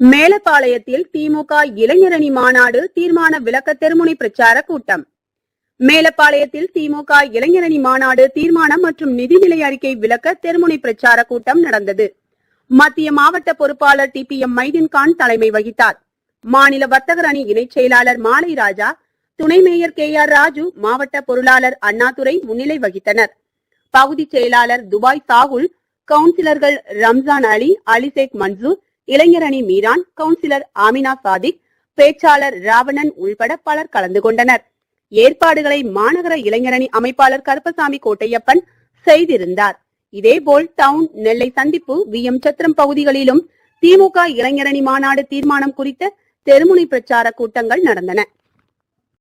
மேலப்பாளையத்தில் திமுக இளைஞரணி மாநாடு தீர்மான விளக்க தெருமுனை பிரச்சார கூட்டம். மேலப்பாளையத்தில் திமுக இளைஞரணி மாநாடு தீர்மானம் மற்றும் நிதிநிலை அறிக்கை விளக்க தெருமுனை பிரச்சார கூட்டம் நடந்தது. மத்திய மாவட்ட பொறுப்பாளர் டி பி எம் மைதீன்கான் தலைமை வகித்தார். மாநில வர்த்தகர் அணி இணைச் செயலாளர் மாலை ராஜா துணை மேயர் கே ஆர் ராஜு மாவட்ட பொருளாளர் அண்ணாதுரை முன்னிலை வகித்தனர். பகுதி செயலாளர் துபாய் சாகுல் கவுன்சிலர்கள் ரம்ஜான் அலி அலிசேக் மன்சூர் இளைஞரணி மீரான் கவுன்சிலர் ஆமினா சாதிக் பேச்சாளர் ராவணன் உள்பட பலர் கலந்து கொண்டனர். ஏற்பாடுகளை மாநகர இளைஞரணி அமைப்பாளர் கருப்பசாமி கோட்டையப்பன் செய்திருந்தார். இதேபோல் டவுன் நெல்லை சந்திப்பு வி. எம். சத்திரம் பகுதிகளிலும் திமுக இளைஞரணி மாநாடு தீர்மானம் குறித்த தெருமுனை பிரச்சார கூட்டங்கள் நடந்தன.